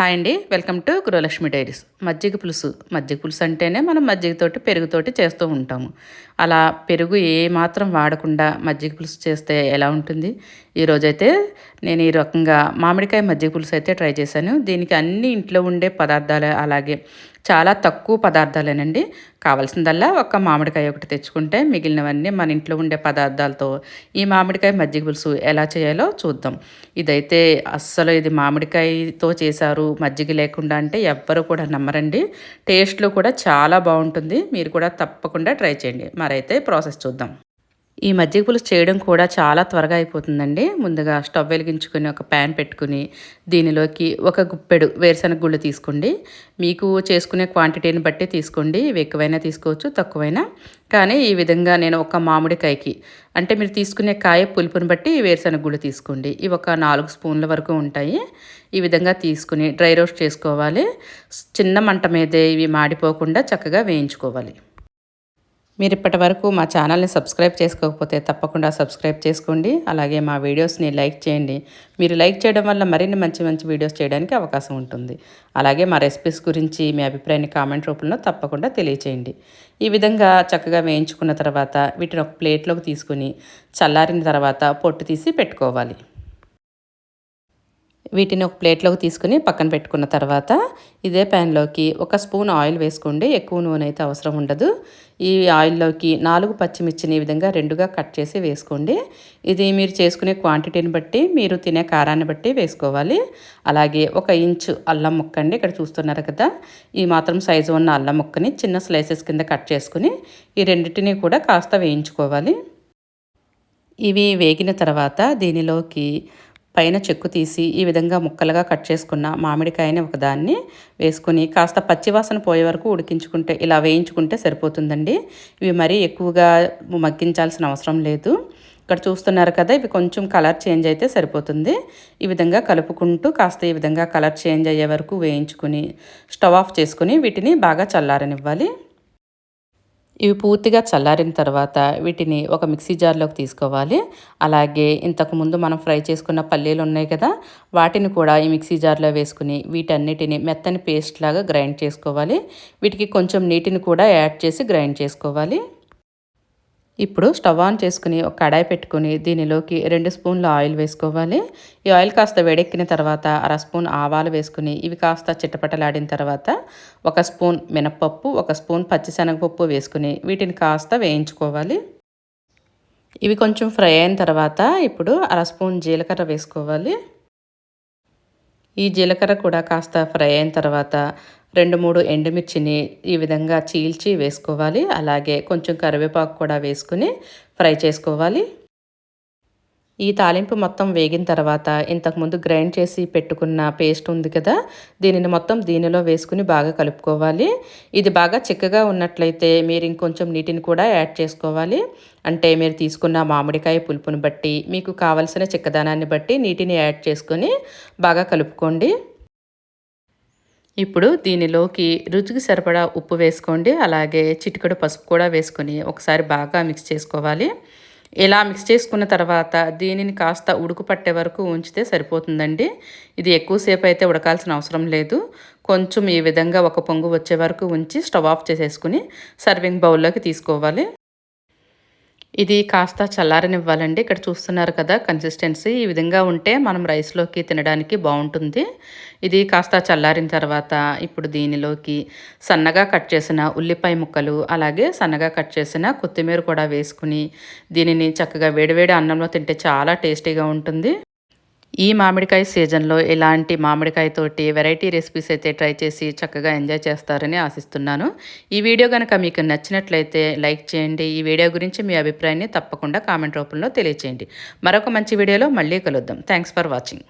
Hi అండి. Welcome to Gruhalakshmi diaries. మజ్జిగ పులుసు. మజ్జిగ పులుసు అంటేనే మనం మజ్జిగతోటి పెరుగుతోటి చేస్తూ ఉంటాము. అలా పెరుగు ఏ మాత్రం వాడకుండా మజ్జిగ పులుసు చేస్తే ఎలా ఉంటుంది? ఈరోజైతే నేను ఈ రకంగా మామిడికాయ మజ్జిగ పులుసు అయితే ట్రై చేశాను. దీనికి అన్ని ఇంట్లో ఉండే పదార్థాలు అలాగే చాలా తక్కువ పదార్థాలేనండి. కావాల్సిందల్లా ఒక మామిడికాయ ఒకటి తెచ్చుకుంటే మిగిలినవన్నీ మన ఇంట్లో ఉండే పదార్థాలతో ఈ మామిడికాయ మజ్జిగ పులుసు ఎలా చేయాలో చూద్దాం. ఇదైతే అస్సలు ఇది మామిడికాయతో చేశారు మజ్జిగ లేకుండా అంటే ఎవ్వరు కూడా నమ్మరండి. టేస్ట్లో కూడా చాలా బాగుంటుంది. మీరు కూడా తప్పకుండా ట్రై చేయండి. మరైతే ప్రాసెస్ చూద్దాం. ఈ మజ్జిగ పులుసు చేయడం కూడా చాలా త్వరగా అయిపోతుందండి. ముందుగా స్టవ్ వెలిగించుకొని ఒక ప్యాన్ పెట్టుకుని దీనిలోకి ఒక గుప్పెడు వేరుశనగ గుళ్ళు తీసుకోండి. మీకు చేసుకునే క్వాంటిటీని బట్టి తీసుకోండి. ఇవి ఎక్కువైనా తీసుకోవచ్చు తక్కువైనా. కానీ ఈ విధంగా నేను ఒక మామిడికాయకి అంటే మీరు తీసుకునే కాయ పులుపుని బట్టి వేరుశనగ గుళ్ళు తీసుకోండి. ఇవి ఒక నాలుగు స్పూన్ల వరకు ఉంటాయి. ఈ విధంగా తీసుకుని డ్రై రోస్ట్ చేసుకోవాలి. చిన్న మంట మీదే ఇవి మాడిపోకుండా చక్కగా వేయించుకోవాలి. మీరు ఇప్పటి వరకు మా ఛానల్ని సబ్స్క్రైబ్ చేసుకోకపోతే తప్పకుండా సబ్స్క్రైబ్ చేసుకోండి. అలాగే మా వీడియోస్ని లైక్ చేయండి. మీరు లైక్ చేయడం వల్ల మరిన్ని మంచి మంచి వీడియోస్ చేయడానికి అవకాశం ఉంటుంది. అలాగే మా రెసిపీస్ గురించి మీ అభిప్రాయాన్ని కామెంట్ రూపంలో తప్పకుండా తెలియచేయండి. ఈ విధంగా చక్కగా వేయించుకున్న తర్వాత వీటిని ఒక ప్లేట్లోకి తీసుకుని చల్లారిన తర్వాత పొట్టు తీసి పెట్టుకోవాలి. వీటిని ఒక ప్లేట్లోకి తీసుకుని పక్కన పెట్టుకున్న తర్వాత ఇదే ప్యాన్లోకి ఒక స్పూన్ ఆయిల్ వేసుకోండి. ఎక్కువ నూనె అయితే అవసరం ఉండదు. ఈ ఆయిల్లోకి నాలుగు పచ్చిమిర్చిని ఈ విధంగా రెండుగా కట్ చేసి వేసుకోండి. ఇది మీరు చేసుకునే క్వాంటిటీని బట్టి మీరు తినే కారాన్ని బట్టి వేసుకోవాలి. అలాగే ఒక ఇంచు అల్లం ముక్క అండి ఇక్కడ చూస్తున్నారు కదా. ఈ మాత్రం సైజు ఉన్న అల్లం ముక్కని చిన్న స్లైసెస్ కింద కట్ చేసుకుని ఈ రెండింటిని కూడా కాస్త వేయించుకోవాలి. ఇవి వేగిన తర్వాత దీనిలోకి పైన చెక్కు తీసి ఈ విధంగా ముక్కలుగా కట్ చేసుకున్న మామిడికాయని ఒకదాన్ని వేసుకొని కాస్త పచ్చివాసన పోయే వరకు ఉడికించుకుంటే ఇలా వేయించుకుంటే సరిపోతుందండి. ఇవి మరీ ఎక్కువగా మగ్గించాల్సిన అవసరం లేదు. ఇక్కడ చూస్తున్నారు కదా ఇవి కొంచెం కలర్ చేంజ్ అయితే సరిపోతుంది. ఈ విధంగా కలుపుకుంటూ కాస్త ఈ విధంగా కలర్ చేంజ్ అయ్యే వరకు వేయించుకుని స్టవ్ ఆఫ్ చేసుకుని వీటిని బాగా చల్లారనివ్వాలి. ఇవి పూర్తిగా చల్లారిన తర్వాత వీటిని ఒక మిక్సీ జార్లోకి తీసుకోవాలి. అలాగే ఇంతకుముందు మనం ఫ్రై చేసుకున్న పల్లీలు ఉన్నాయి కదా వాటిని కూడా ఈ మిక్సీ జార్లో వేసుకుని వీటన్నిటిని మెత్తని పేస్ట్ లాగా గ్రైండ్ చేసుకోవాలి. వీటికి కొంచెం నీటిని కూడా యాడ్ చేసి గ్రైండ్ చేసుకోవాలి. ఇప్పుడు స్టవ్ ఆన్ చేసుకుని ఒక కడాయి పెట్టుకుని దీనిలోకి రెండు స్పూన్ల ఆయిల్ వేసుకోవాలి. ఈ ఆయిల్ కాస్త వేడెక్కిన తర్వాత అర స్పూన్ ఆవాలు వేసుకుని ఇవి కాస్త చిట్టపట్టలాడిన తర్వాత ఒక స్పూన్ మినప్పప్పు ఒక స్పూన్ పచ్చిశనగపప్పు వేసుకుని వీటిని కాస్త వేయించుకోవాలి. ఇవి కొంచెం ఫ్రై అయిన తర్వాత ఇప్పుడు అర స్పూన్ జీలకర్ర వేసుకోవాలి. ఈ జీలకర్ర కూడా కాస్త ఫ్రై అయిన తర్వాత రెండు మూడు ఎండుమిర్చిని ఈ విధంగా చీల్చి వేసుకోవాలి. అలాగే కొంచెం కరివేపాకు కూడా వేసుకుని ఫ్రై చేసుకోవాలి. ఈ తాలింపు మొత్తం వేగిన తర్వాత ఇంతకుముందు గ్రైండ్ చేసి పెట్టుకున్న పేస్ట్ ఉంది కదా దీనిని మొత్తం దీనిలో వేసుకుని బాగా కలుపుకోవాలి. ఇది బాగా చిక్కగా ఉన్నట్లయితే మీరు ఇంకొంచెం నీటిని కూడా యాడ్ చేసుకోవాలి. అంటే మీరు తీసుకున్న మామిడికాయ పులుపుని బట్టి మీకు కావలసిన చిక్కదనాన్ని బట్టి నీటిని యాడ్ చేసుకొని బాగా కలుపుకోండి. ఇప్పుడు దీనిలోకి రుచికి సరిపడా ఉప్పు వేసుకోండి అలాగే చిటికడు పసుపు కూడా వేసుకొని ఒకసారి బాగా మిక్స్ చేసుకోవాలి. ఇలా మిక్స్ చేసుకున్న తర్వాత దీనిని కాస్త ఉడుకు పట్టే వరకు ఉంచితే సరిపోతుందండి. ఇది ఎక్కువసేపు అయితే ఉడకాల్సిన అవసరం లేదు. కొంచెం ఈ విధంగా ఒక పొంగు వచ్చే వరకు ఉంచి స్టవ్ ఆఫ్ చేసేసుకుని సర్వింగ్ బౌల్లోకి తీసుకోవాలి. ఇది కాస్త చల్లారనివ్వాలండి. ఇక్కడ చూస్తున్నారు కదా కన్సిస్టెన్సీ ఈ విధంగా ఉంటే మనం రైస్లోకి తినడానికి బాగుంటుంది. ఇది కాస్త చల్లారిన తర్వాత ఇప్పుడు దీనిలోకి సన్నగా కట్ చేసిన ఉల్లిపాయ ముక్కలు అలాగే సన్నగా కట్ చేసిన కొత్తిమీర కూడా వేసుకుని దీనిని చక్కగా వేడివేడి అన్నంలో తింటే చాలా టేస్టీగా ఉంటుంది. ఈ మామిడికాయ సీజన్లో ఇలాంటి మామిడికాయతోటి వెరైటీ రెసిపీస్ అయితే ట్రై చేసి చక్కగా ఎంజాయ్ చేస్తారని ఆశిస్తున్నాను. ఈ వీడియో కనుక మీకు నచ్చినట్లయితే లైక్ చేయండి. ఈ వీడియో గురించి మీ అభిప్రాయాన్ని తప్పకుండా కామెంట్ రూపంలో తెలియచేయండి. మరొక మంచి వీడియోలో మళ్ళీ కలుద్దాం. Thanks for watching.